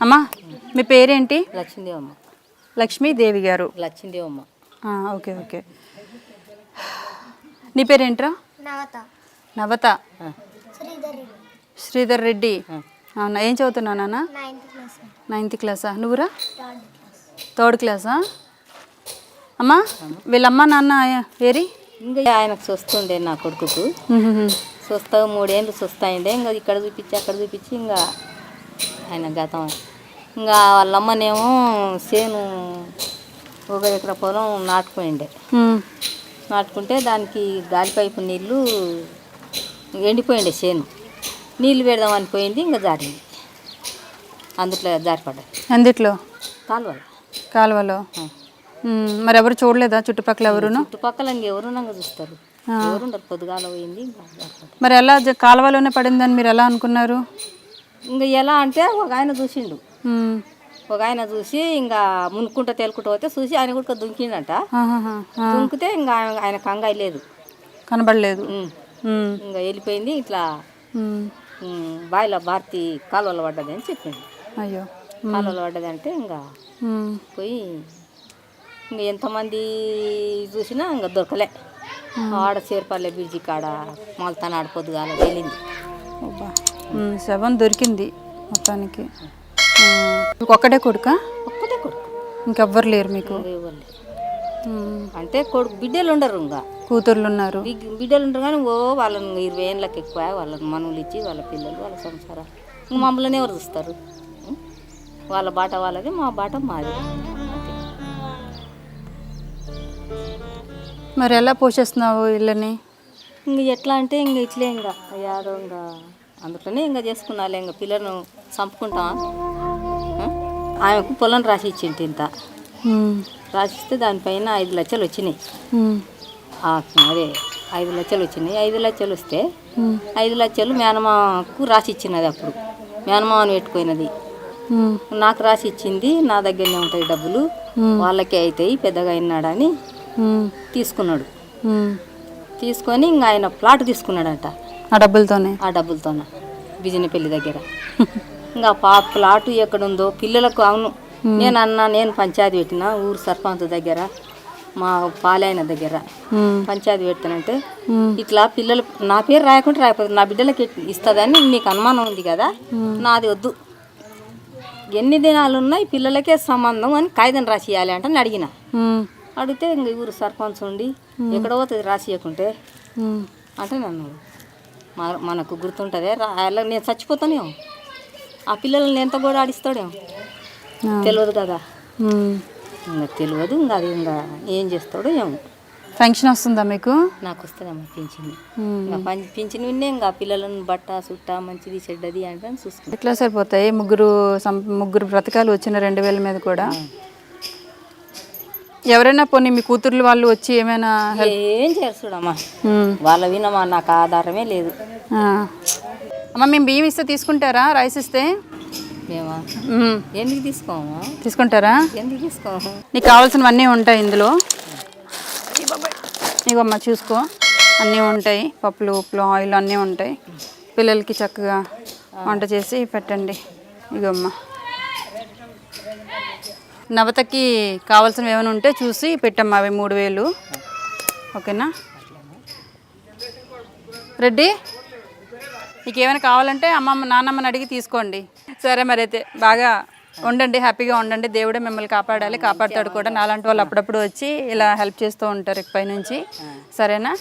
అమ్మా మీ పేరేంటి? లక్ష్మీదేవమ్మ. లక్ష్మీదేవి గారు. లక్ష్మీదేవమ్మ. ఆ, ఓకే ఓకే. నీ పేరేంట్రా? నవత. శ్రీధర్ రెడ్డి. అవునా ఏం చదువుతున్నావు నాన్న? Ninth class. నువ్వురా? Third class. అమ్మా వీళ్ళమ్మ నాన్న ఏరి? ఇంకా ఆయనకు చూస్తుండే నా కొడుకుకు. చూస్తా మూడేళ్ళు చూస్తాయండే ఇంకా ఇక్కడ చూపించి అక్కడ చూపించి ఇంకా ఆయన గతం ఇంకా వాళ్ళమ్మనేమో చేను ఒక ఎకరా పొలం నాటుకోండే. నాటుకుంటే దానికి గాలి పైపు నీళ్ళు ఎండిపోయిండే చేను నీళ్ళు పెడదామని పోయింది ఇంకా జారింది. అందుట్లో జారిపడ్డాయి అందుట్లో? కాలువలు. కాలువలో? మరి ఎవరు చూడలేదా చుట్టుపక్కల ఎవరును? చుట్టుపక్కల ఇంకెవరు నంగ చూస్తారు. ఎవరు ఉండరు పొద్దుగాల పోయింది మరి ఎలా కాలువలోనే పడిందని మీరు ఎలా అనుకున్నారు? ఇంకా ఎలా అంటే ఒక ఆయన చూసిండు. ఒక ఆయన చూసి ఇంకా మునుక్కుంటా తేలుకుంటూ పోతే చూసి ఆయన కూడా దుంకిండంట. దుంకితే ఇంకా ఆయన- కంగాయి లేదు. కనబడలేదు. ఇంకా వెళ్ళిపోయింది ఇట్లా. బావిలో భారతి కాలువలో పడ్డది అని చెప్పింది అయ్యో కాలువలో పడ్డదంటే ఇంకా ఉమ్, పోయి ఇంకా ఎంతమంది చూసినా ఇంకా దొరకలే. ఆడ చేర్పల్లె బ్రిడ్జి కాడ మొలతాన ఆడ పొద్దుగాల వెళ్ళింది. అబ్బా. ఉమ్, శవం దొరికింది మొత్తానికి. ఉమ్, ఒక్కడే కొడుకా? ఒక్కటే కొడుకు. ఇంకెవ్వరు లేరు మీకు? ఎవరు లేరు. అంటే కొడుకు బిడ్డలు ఉండరు ఇంకా. కూతుర్లు ఉన్నారు. బిగ్- బిడ్డలు ఉంటారు కానీ ఓ వాళ్ళని ఇరవై ఏళ్ళకి ఎక్కువ వాళ్ళని మనువులు ఇచ్చి వాళ్ళ పిల్లలు వాళ్ళ సంసారం. ఇంక మమ్మల్ని ఎవరు చూస్తారు? ఉం? వాళ్ళ బాట వాళ్ళది మా బాట మాది. అంతే మరి ఎలా పోషిస్తున్నావు ఇళ్ళని ఇంక ఎట్లా అంటే ఇంక ఇట్లే ఇంకా. యాదో ఇంకా. అందుకనే ఇంకా చేసుకున్నాలే ఇంకా పిల్లలను చంపుకుంటాం ఆమెకు పొలం రాసి ఇచ్చింటి ఇంత. రాసిస్తే దానిపైన ఐదు లక్షలు వచ్చినాయి. అదే ఐదు లక్షలు వచ్చినాయి. ఐదు లక్షలు వస్తే ఐదు లక్షలు మేనమాకు రాసి ఇచ్చినది అప్పుడు. మేనమామని పెట్టుకున్నది. నాకు రాసి ఇచ్చింది నా దగ్గరనే ఉంటాయి డబ్బులు. వాళ్ళకే అవుతాయి పెద్దగా అయినాడని తీసుకున్నాడు. తీసుకొని ఇంకా ఆయన ప్లాట్ తీసుకున్నాడంట. ఆ డబ్బులతోనే. ఆ డబ్బులతోన. బిజినపల్లి దగ్గర. ఇంకా పా ప్లాటు ఎక్కడుందో పిల్లలకు అవును. నేను అన్నా నేను పంచాయతీ పెట్టిన ఊరు సర్పంచ్ దగ్గర మా పాలైన దగ్గర పంచాయతీ పెడతానంటే ఇట్లా పిల్లలు నా పేరు రాయకుండా రాయకపోతే నా బిడ్డలకి ఇస్తుందని నీకు అనుమానం ఉంది కదా? నాది వద్దు. ఎన్ని దినాలు ఉన్నాయి పిల్లలకే సంబంధం అని కాగితం రాసి ఇవ్వాలి అంటే అడిగిన. అడిగితే ఇంక ఊరు సర్పంచ్ ఉండి ఎక్కడ పోతుంది రాసి ఇవ్వకుంటే. అంటే నన్ను మనకు గుర్తుంటుంది. రాయాల నేను చచ్చిపోతానేమో. ఆ పిల్లల్ని ఎంత కూడా ఆడిస్తాడేమో. తెలియదు కదా. ఇంకా తెలియదు ఇంకా అది ఇంకా ఏం చేస్తాడో ఏమో. ఫంక్షన్ వస్తుందా మీకు? నాకు వస్తుందమ్మా పింఛన్. ఇంకా పింఛన్ విన్నే ఇంకా పిల్లలను బట్ట సుట్ట మంచిది చెడ్డది అంటే చూసుకుంటా ఎట్లా సరిపోతాయి? ముగ్గురు సం- ముగ్గురు బ్రతకాలు వచ్చిన రెండు వేల మీద కూడా? ఎవరైనా పోనీ మీ కూతుర్లు వాళ్ళు వచ్చి ఏమైనా ఏం చేస్తాడమ్మా. వాళ్ళ వినమా నాకు ఆధారమే లేదు. అమ్మ మేము బియ్యం ఇస్తే తీసుకుంటారా? రైస్ ఇస్తే? మేమా. ఎందుకు తీసుకోము? తీసుకుంటారా? ఎందుకు తీసుకోము? నీకు కావాల్సినవన్నీ ఉంటాయి ఇందులో. ఇవమ్మ చూసుకో. అన్నీ ఉంటాయి. పప్పులు ఉప్పులు ఆయిల్ అన్నీ ఉంటాయి. పిల్లలకి చక్కగా వంట చేసి పెట్టండి. ఇగమ్మ నవతకి కావాల్సినవి ఏమైనా ఉంటే చూసి పెట్టమ్మా అవి మూడు వేలు. ఓకేనా? రెడ్డి మీకు ఏమైనా కావాలంటే అమ్మమ్మ నాన్నమ్మని అడిగి తీసుకోండి. సరే మరి అయితే బాగా ఉండండి హ్యాపీగా ఉండండి. దేవుడే మిమ్మల్ని కాపాడాలి కాపాడుతాడు కూడా. నాలాంటి వాళ్ళు అప్పుడప్పుడు వచ్చి ఇలా హెల్ప్ చేస్తూ ఉంటారు ఇకపై నుంచి. సరేనా?